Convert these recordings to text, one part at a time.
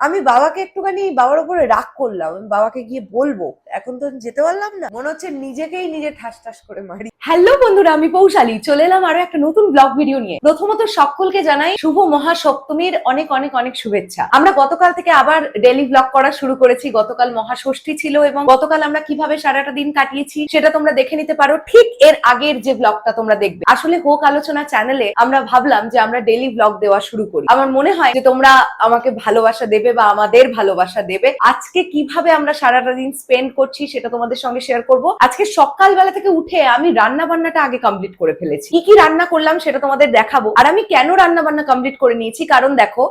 আমি বাবাকে একটুখানি বাবার উপরে রাগ করলাম আমি বাবাকে গিয়ে বলব এখন তো যেতে পারলাম না। মনে হচ্ছে নিজেকেই নিজে ঠাস ঠাস করে মারি। হ্যালো বন্ধুরা, আমি পৌশালী। চলে এলাম আরও একটা নতুন ব্লগ ভিডিও নিয়ে। প্রথমত সকলকে জানাই শুভ মহাসপ্তমীর অনেক অনেক অনেক শুভেচ্ছা। আমরা গতকাল থেকে আবার ডেলি ব্লগ করা শুরু করেছি। গতকাল মহাষষ্ঠী ছিল এবং গতকাল আমরা কীভাবে সারাটা দিন কাটিয়েছি সেটা তোমরা দেখে নিতে পারো। ঠিক এর আগের যে ব্লগটা তোমরা দেখবে। আসলে হোক আলোচনা চ্যানেলে আমরা ভাবলাম যে আমরা ডেলি ব্লগ দেওয়া শুরু করি। আমার মনে হয় যে তোমরা আমাকে ভালোবাসা দেবে বা আমাদের ভালোবাসা দেবে। আজকে কীভাবে আমরা সারাটা দিন স্পেন্ড করছি সেটা তোমাদের সঙ্গে শেয়ার করব। আজকে সকালবেলা থেকে উঠে আমি রান্না বান্নাটা আগে কমপ্লিট করে ফেলেছি। কি কি রান্না করলাম সেটা তোমাদের দেখাবো। আর আমি কেন রান্না বান্না কমপ্লিট করে নিয়েছি? কারণ দেখো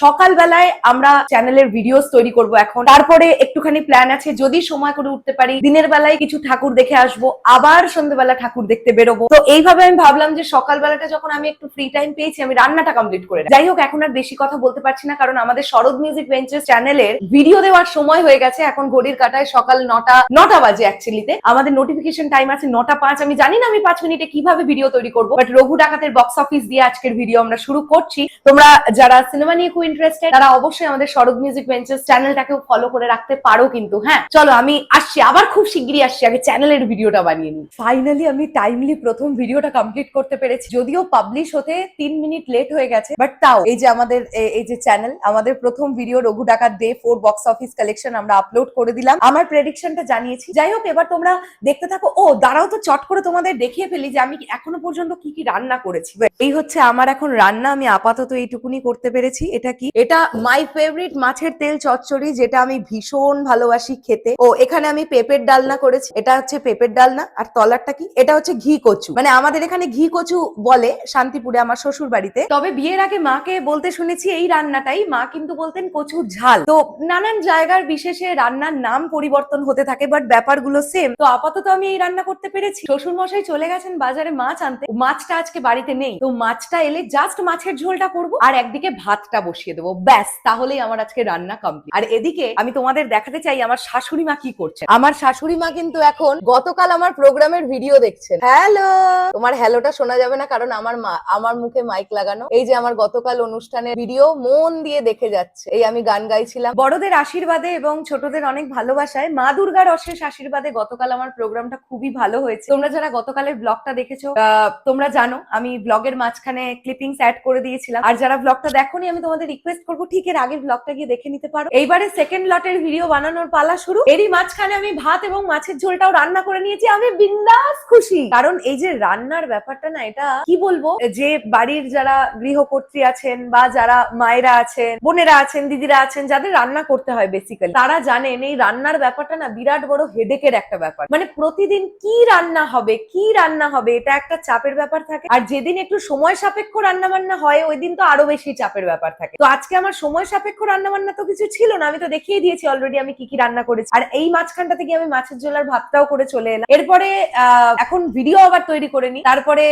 সকালবেলায় আমরা চ্যানেলের ভিডিওস তৈরি করব এখন। তারপরে একটুখানি প্ল্যান আছে, যদি সময় করে উঠতে পারি, দিনের বেলায় কিছু ঠাকুর দেখে আসব, আবার সন্ধ্যেবেলা ঠাকুর দেখতে বেরোবো। তো এইভাবে আমি ভাবলাম যে সকালবেলাটা যখন আমি একটু ফ্রি টাইম পেয়েছি, আমি রান্নাটা কমপ্লিট করে যাই হোক, এখন আর বেশি কথা বলতে পারছি না, কারণ আমাদের শরৎ মিউজিক ভেঞ্চার্স চ্যানেলের ভিডিও দেওয়ার সময় হয়ে গেছে, এখন ঘড়ির কাটায় সকাল নটা নটা বাজে অ্যাকচুয়ালিতে আমাদের নোটিফিকেশন টাইম আছে নটা পাঁচ। আমি জানি না আমি পাঁচ মিনিটে কীভাবে ভিডিও তৈরি করব বাট রঘু ডাকাতের বক্স অফিস দিয়ে আজকের ভিডিও আমরা শুরু করছি। তোমরা যারা সিনেমা নিয়ে খুব ইন্টারেস্টেড তারা অবশ্যই আমাদের শরৎ মিউজিক ভেঞ্চার্স চ্যানেলটাকেও ফলো করে রাখতে পারো কিন্তু হ্যাঁ? চলো আমি আসছি, আবার খুব শিগগিরই আসছি, আগে চ্যানেলের ভিডিওটা বানিয়ে নিই। ফাইনালি আমি টাইমলি প্রথম ভিডিওটা কমপ্লিট করতে পেরেছি। যদিও পাবলিশ হতে তিন মিনিট লেট হয়ে গেছে বাট তাও, এই যে আমাদের এই যে চ্যানেল আমাদের প্রথম video Raghu Dakat day four box office collection আমরা আপলোড করে দিলাম। আমার প্রেডিকশনটা জানিয়েছি। যাই হোক এবার তোমরা দেখতে থাকো। ও, দাঁড়াও তো, চট করে তোমাদের দেখিয়ে ফেলি যে আমি এখনও পর্যন্ত কি কি রান্না করেছি। এই হচ্ছে আমার এখন রান্না, আমি আপাতত এইটুকুনি করতে পেরেছি। এটা কি? এটা মাই ফেভারিট মাছের তেল চচ্চড়ি, যেটা আমি ভীষণ ভালোবাসি খেতে। ও, এখানে আমি পেঁপের ডালনা করেছি। এটা হচ্ছে পেঁপের ডালনা। আর তলারটা কি? এটা হচ্ছে ঘি কচু। মানে আমাদের এখানে ঘি কচু বলে শান্তিপুরে আমার শ্বশুর বাড়িতে তবে বিয়ের আগে মাকে বলতে শুনেছি এই রান্নাটাই। মা কিন্তু বলতেন কচুর ঝাল। তো নানান জায়গার বিশেষে রান্নার নাম পরিবর্তন হতে থাকে বাট ব্যাপারগুলো সেম তো আপাতত আমি এই রান্না করতে পেরেছি। শ্বশুর মশাই চলে গেছেন বাজারে মাছ আনতে। মাছটা আজকে বাড়িতে নেই। তো মাছটা এলে জাস্ট মাছের ঝোলটা করব আর একদিকে ভাতটা বসিয়ে দেবো। ব্যাস, তাহলেই আমার আজকে রান্না কমপ্লিট আর এদিকে আমি তোমাদের দেখাতে চাই আমার শাশুড়ি মা কি করছে আমার শাশুড়ি মা কিন্তু এখন গতকাল আমার প্রোগ্রামের ভিডিও দেখছেন। হ্যালো তোমার হ্যালোটা শোনা যাবে না কারণ আমার মা, আমার মুখে মাইক লাগানো। এই যে আমার গতকাল অনুষ্ঠানের ভিডিও মন দিয়ে দেখে যাচ্ছে। এই আমি গান গাইছিলাম। বড়দের আশীর্বাদে এবং ছোটদের অনেক ভালোবাসায় মা দুর্গার অশেষ আশীর্বাদে গতকাল আমার প্রোগ্রামটা খুবই ভালো হয়েছে। তোমরা যারা গতকালের ব্লগটা দেখেছ তোমরা জানো, আমি ব্লগের মাঝখানে ক্লিপিংস অ্যাড করে দিয়েছিলাম। আর যারা ব্লগটা দেখোনি, আমি তোমাদের রিকোয়েস্ট করব, ঠিক এর আগের ব্লগটা গিয়ে দেখে নিতে পারো। এইবারে সেকেন্ড লটের ভিডিও বানানোর পালা শুরু। এরই মাঝখানে আমি ভাত এবং মাছের ঝোলটাও রান্না করে নিয়েছি। আমি বিন্দাস খুশি। কারণ এই যে রান্নার ব্যাপারটা না, এটা কি বলব? যে বাড়ির যারা গৃহকর্ত্রী আছেন বা যারা মায়েরা আছেন, বোনেরা আছেন, দিদিরা আছেন, যাদের রান্না করতে হয় বেসিক্যালি তারা জানেন এই রান্নার ব্যাপারটা না বিরাট বড় হেডেকের একটা ব্যাপার। মানে প্রতিদিন কি রান্না হবে, কি রান্না হবে, এটা একটা চাপের ব্যাপার থাকে। আর যেদিন একটু সময় সাপেক্ষ রান্না বান্না হয়, ওই দিন তো আরও বেশি চাপের ব্যাপার থাকে। তো আজকে আমার সময় সাপেক্ষ রান্না বান্না তো কিছু ছিল না, আমি তো দেখিয়ে দিয়েছি অলরেডি আমি কি কি রান্না করেছি। আর এই মাঝখানটা থেকে আমি মাছের ঝোল আর ভাতটাও করে চলে এলাম। এরপরে এখন ভিডিও আবার তৈরি করে নি তারপরে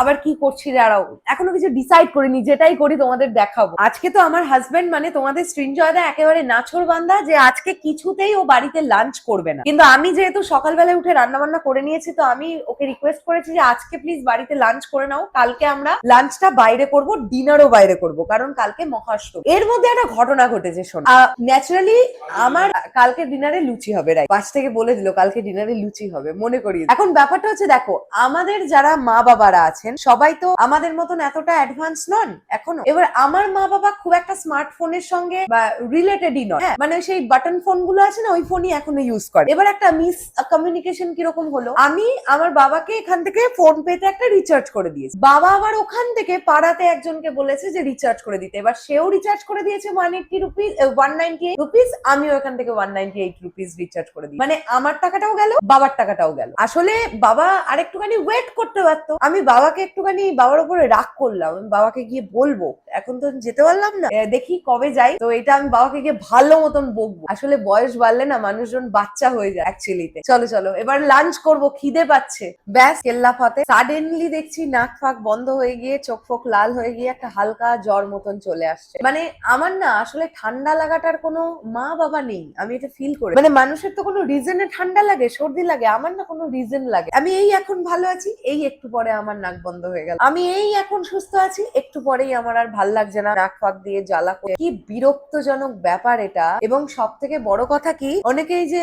আবার কি করছি দাঁড়াও। এখনও কিছু ডিসাইড করিনি, যেটাই করি তোমাদের দেখাবো। আজকে তো আমার হাজবেন্ড মানে তোমাদের সৃঞ্জয়দা একেবারে নাছর বান্দা যে আজকে কিছুতেই ও বাড়িতে লাঞ্চ করবে না। কিন্তু আমি যেহেতু সকালবেলায় উঠে রান্না বান্না করে নিয়েছি তো আমি ওকে রিকোয়েস্ট করেছি যে আজকে প্লিজ বাড়িতে লাঞ্চ করে নাও। কালকে আমরা লাঞ্চটা বাইরে করব ডিনারও বাইরে করব কারণ কালকে মহাষ্টমী। এর মধ্যে একটা ঘটনা ঘটেছে শোন। ন্যাচারালি আমার কালকে ডিনারে লুচি হবে রাই পাশ থেকে বলে দিল কালকে ডিনারে লুচি হবে মনে করি এখন ব্যাপারটা হচ্ছে দেখো আমাদের যারা মা বাবারা আছেন সবাই তো আমাদের মতন এতটা অ্যাডভান্স নন এখনও। এবার আমার মা বাবা খুব একটা স্মার্টফোনের সঙ্গে বা রিলেটেডই নয় হ্যাঁ, মানে সেই বাটন ফোনগুলো আছে না ওই ফোনই এখনও ইউজ করে। এবার একটা মিস কমিউনিকেশন কীরকম হলো? আমি আমার বাবাকে এখান থেকে ফোন পেতে একটা রিচার্জ করে দিয়েছি। বাবা আবার ওখান থেকে পাড়াতে একজনকে বলেছে যে রিচার্জ করে দিতে। এবার সেও রিচার্জ করে দিয়েছে one eighty rupees one ninety eight rupees আমিও এখান থেকে one ninety eight rupees recharge করে দিই মানে আমার টাকাটাও গেল, বাবার টাকাটাও গেল। আসলে বাবা আর একটুখানি ওয়েট করতে পারতো। আমি বাবাকে একটুখানি, বাবার উপরে রাগ করলাম। আমি বাবাকে গিয়ে বলব, এখন তো যেতে পারলাম না। দেখি কবে যাই। তো এটা আমি বাবাকে গিয়ে ভালো মতন বকবো। আসলে বয়স বাড়লে না মানুষজন জন বাচ্চা হয়ে যায় অ্যাকচুয়ালিতে চলো চলো, এবার লাঞ্চ করব, খিদে পাচ্ছে। ব্যাস, কেল্লা ফাতে। সাডেনলি দেখছি নাক ফাক বন্ধ হয়ে গিয়ে, চোখ ফোক লাল হয়ে গিয়ে একটা হালকা জ্বর মতন চলে আসছে। মানে আমার না আসলে ঠান্ডা লাগাটার কোনো মা বাবা নেই। আমি এটা ফিল করি মানে মানুষের তো কোনো রিজনে ঠান্ডা লাগে, সর্দি লাগে, আমার না কোনো রিজন লাগে। আমি এই এখন ভালো আছি, এই একটু পরে আমার নাক বন্ধ হয়ে গেল। আমি এই এখন সুস্থ আছি, একটু পরেই আমার আর ভালো লাগছে না, নাক ফাক দিয়ে জ্বালা করে। কি বিরক্তজনক ব্যাপার এটা। এবং সব থেকে বড় কথা কি অনেকেই যে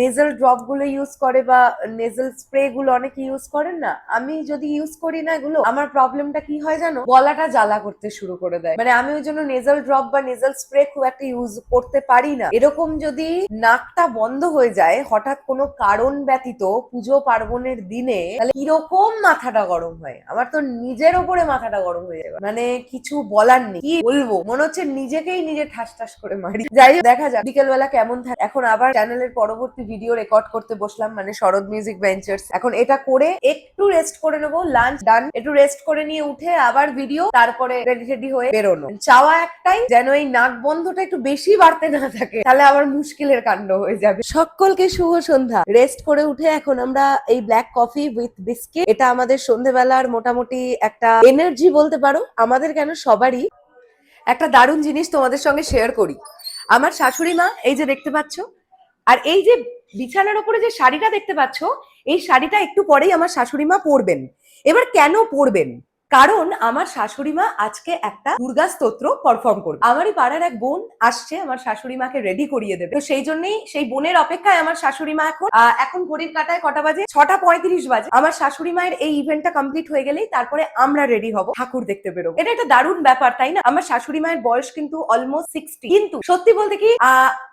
নেজাল ড্রপগুলো ইউজ করে বা নেজাল স্প্রে গুলো অনেকে ইউজ করেন না? আমি যদি ইউজ করি না এগুলো, আমার প্রবলেমটা কি হয় জানো? গলাটা জ্বালা করতে শুরু করে দেয়। মানে আমি ওই জন্য নেজাল ড্রপ বা নেজাল স্প্রে খুব একটা ইউজ করতে পারি না। এরকম যদি নাকটা বন্ধ হয়ে যায়, হঠাৎ কোনো কারণ ব্যতীত পুজো পার্বণের দিনে, তাহলে কীরকম মাথাটা গরম হয়? আমার তো নিজের ওপরে মাথাটা গরম হয়ে যাবে। মানে কিছু বলার নেই। কি বলব? মনে হচ্ছে নিজেকেই নিজে ঠাস ঠাস করে মারি। যাই দেখা যাক। বিকেলবেলা কেমন থাকে? এখন আবার চ্যানেলের পরবর্তী ভিডিও রেকর্ড করতে বসলাম মানে শরৎ মিউজিক ভেঞ্চার্স এখন এটা করে একটু রেস্ট করে নেব লাঞ্চ ডান একটু রেস্ট করে নিয়ে উঠে আবার ভিডিও তারপরে রেডি রেডি হয়ে বেরোনো। চাওয়া একটাই, যেন এই নাক বন্ধটা একটু বেশি বাড়তে না থাকে, তাহলে আবার মুশকিলের কাণ্ড হয়ে যাবে। সকলকে শুভ সন্ধ্যা। রেস্ট করে উঠে এখন আমরা এই ব্ল্যাক কফি উইথ বিস্কিট এটা আমাদের সন্ধেবেলার মোটামুটি একটা এনার্জি বলতে পারো। আমাদের কেন সবারই একটা দারুণ জিনিস তোমাদের সঙ্গে শেয়ার করি। আমার শাশুড়ি মা, এই যে দেখতে পাচ্ছ আর এই যে বিছানার উপরে যে শাড়িটা দেখতে পাচ্ছ, এই শাড়িটা একটু পরেই আমার শাশুড়ি মা পরবেন। এবার কেন পরবেন? কারণ আমার শাশুড়ি মা আজকে একটা দুর্গা স্তোত্র পারফর্ম করবে। আমারই পাড়ার এক বোন আসছে, আমার শাশুড়ি মাকে রেডি করিয়ে দেবে। তো সেই জন্যই সেই বোনের অপেক্ষায় আমার শাশুড়ি মা এখন এখন ঘড়ির কাটায় কটা বাজে? ছটা পঁয়ত্রিশ বাজে। আমার শাশুড়ি মায়ের এই ইভেন্টটা কমপ্লিট হয়ে গেলেই তারপরে আমরা রেডি হব, ঠাকুর দেখতে বেরোবো। এটা একটা দারুণ ব্যাপার, তাই না? আমার শাশুড়ি মায়ের বয়স কিন্তু অলমোস্ট সিক্সটি কিন্তু সত্যি বলতে কি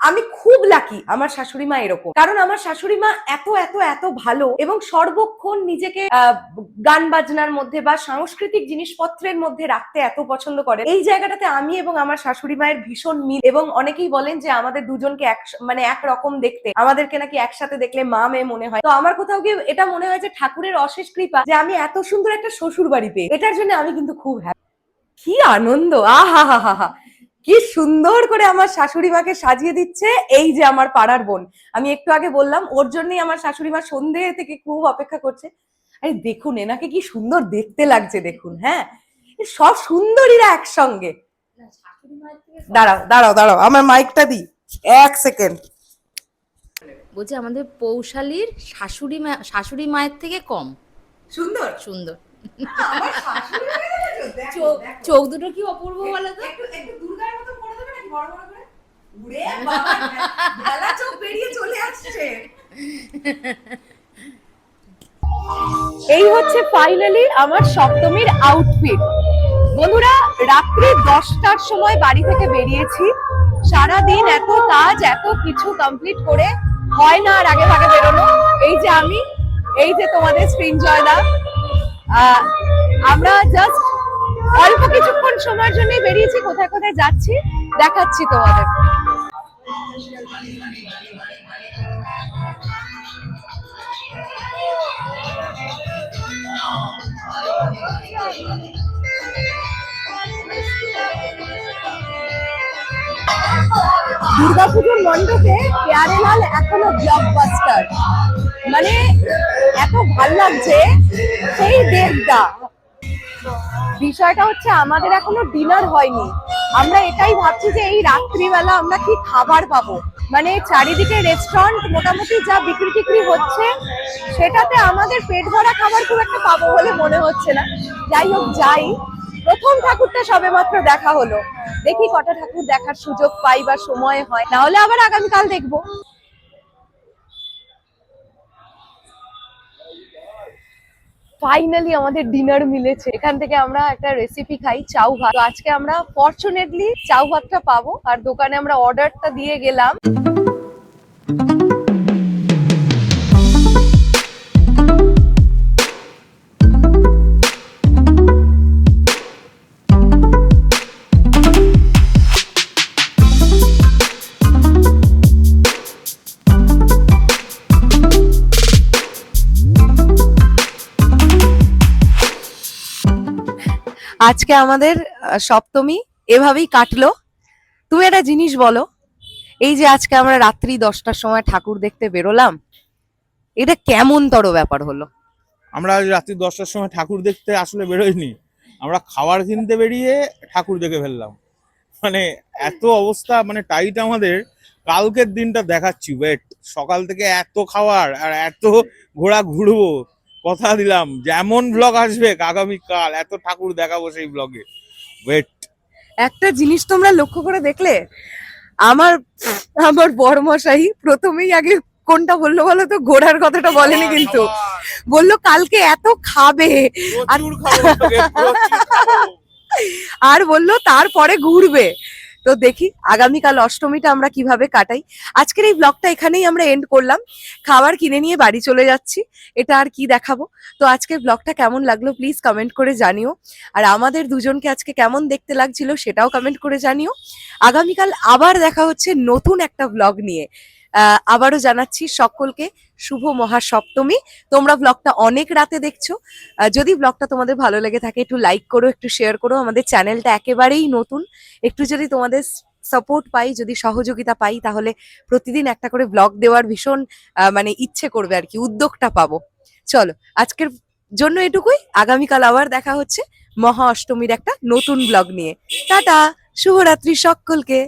আমি খুব লাকি আমার শাশুড়ি মা এরকম। কারণ আমার শাশুড়ি মা এত এত এত ভালো এবং সর্বক্ষণ নিজেকে গান বাজনার মধ্যে বা সাংস্কৃতিক জিনিসপত্রের মধ্যে রাখতে এত পছন্দ করে। এই জায়গাটাতে আমি এবং আমার শাশুড়ি মায়ের ভীষণ মিল এবং অনেকেই বলেন যে আমাদের দুজনকে এক মানে এক রকম দেখতে। আমাদেরকে নাকি একসাথে দেখলে মা মেয়ে মনে হয়। তো আমার কোথাও গিয়ে এটা মনে হয় যে ঠাকুরের অশেষ কৃপা যে আমি এত সুন্দর একটা শ্বশুর বাড়ি পেয়ে। এটার জন্য আমি কিন্তু খুব হ্যাপি। কি আনন্দ! আহা হা হা হা কি সুন্দর করে আমার শাশুড়ি মাকে সাজিয়ে দিচ্ছে এই যে আমার পাড়ার বোন। আমি একটু আগে বললাম, ওর জন্যই আমার শাশুড়ি মা সন্ধে থেকে খুব অপেক্ষা করছে। আরে দেখুন এনাকে কি সুন্দর দেখতে লাগছে দেখুন হ্যাঁ? সব সুন্দরীরা একসঙ্গে। দাঁড়াও দাঁড়াও দাঁড়াও আমার মাইকটা দি এক সেকেন্ড। বলছি আমাদের পৌশালীর শাশুড়ি মা শাশুড়ি মায়ের থেকে কম। সুন্দর? সুন্দর। চোখ দুটো কি অপূর্ব বলো তো? একটু একটু দুর্গার মতো করে দেবে নাকি বড় বড় করে? উড়ে বাবা চোখ বেরিয়ে চলে আসছে। হচ্ছে ফাইনালি আমার সপ্তমীর আউটফিট বন্ধুরা, রাত্রি দশটার সময় বাড়ি থেকে বেরিয়েছি। সারা দিন এত কাজ, এত কিছু কমপ্লিট করে হয় না আর আগে ভাগে বেরোনো। এই যে আমি, এই যে তোমাদের স্ক্রিন জয়দা। আমরা জাস্ট অল্প কিছুক্ষণ সময়ের জন্যই বেরিয়েছি, কোথায় কোথায় যাচ্ছি, দেখাচ্ছি তোমাদের। দুর্গাপুজোর মণ্ডপে পেয়ারেলাল এখনও ব্লকবাস্টার মানে এত ভালো লাগছে সেই দেবদা বিষয়টা হচ্ছে আমাদের এখনও ডিনার হয়নি। আমরা এটাই ভাবছি যে এই রাত্রিবেলা আমরা কি খাবার পাবো? মানে চারিদিকে রেস্টুরেন্ট মোটামুটি যা বিক্রি টিক্রি হচ্ছে, সেটাতে আমাদের পেট ভরা খাবার খুব একটা পাবো বলে মনে হচ্ছে না। যাই হোক, যাই। প্রথম ঠাকুরটা সবেমাত্র দেখা হলো। দেখি কটা ঠাকুর দেখার সুযোগ পাই বা সময় হয়। না হলে আবার আগামীকাল দেখব। ফাইনালি আমাদের ডিনার মিলেছে। এখান থেকে আমরা একটা রেসিপি খাই, চাউ ভাত। আজকে আমরা ফর্চুনেটলি চাউ ভাতটা পাবো, আর দোকানে আমরা অর্ডারটা দিয়ে গেলাম। আজকে আমাদের সপ্তমী, এভাবেই কাটলো। তুমি একটা জিনিস বলো, এই যে আজকে আমরা রাত্রি দশটার সময় ঠাকুর দেখতে বেরোলাম, এটা কেমন তর ব্যাপার হলো? আমরা রাত্রি দশটার সময় ঠাকুর দেখতে আসলে বেরোইনি। আমরা খাবার কিনতে বেরিয়ে ঠাকুর দেখে ফেললাম। মানে এত অবস্থা মানে টাইট আমাদের। কালকের দিনটা দেখাচ্ছি ওয়েট সকাল থেকে এত খাওয়ার আর এত ঘোরা ঘুরবো কথা দিলাম যেমন ব্লগ আসবে আগামীকাল এত ঠাকুর দেখাবো সেই ব্লগে ওয়েট একটা জিনিস তোমরা লক্ষ্য করে দেখলে আমার আমার বড়মশাই প্রথমেই আগে কোনটা বলল বলো তো? ঘোড়ার কথাটা বলেনি কিন্তু। বলল কালকে এত খাবে। আর- বলল তারপরে ঘুরবে। তো দেখি আগামীকাল অষ্টমীটা আমরা কীভাবে কাটাই। আজকের এই ব্লগটা এখানেই আমরা এন্ড করলাম। খাবার কিনে নিয়ে বাড়ি চলে যাচ্ছি। এটা আর কি দেখাবো? তো আজকের ব্লগটা কেমন লাগল প্লিজ কমেন্ট করে জানিও। আর আমাদের দুজনকে আজকে কেমন দেখতে লাগছিল সেটাও কমেন্ট করে জানিও। আগামীকাল আবার দেখা হচ্ছে নতুন একটা ব্লগ নিয়ে। আবারও জানাচ্ছি সকলকে শুভ মহাসপ্তমী। তোমরা ব্লগটা অনেক রাতে দেখছ। যদি ব্লগটা তোমাদের ভালো লেগে থাকে, একটু লাইক করো, একটু শেয়ার করো। আমাদের চ্যানেলটা একেবারেই নতুন। একটু যদি তোমাদের সাপোর্ট পাই, যদি সহযোগিতা পাই, তাহলে প্রতিদিন একটা করে ব্লগ দেওয়ার ভীষণ মানে ইচ্ছে করবে আর কি, উদ্যোগটা পাবো। চলো, আজকের জন্য এটুকুই। আগামীকাল আবার দেখা হচ্ছে মহা অষ্টমীর একটা নতুন ব্লগ নিয়ে। টাটা, শুভরাত্রি সকলকে।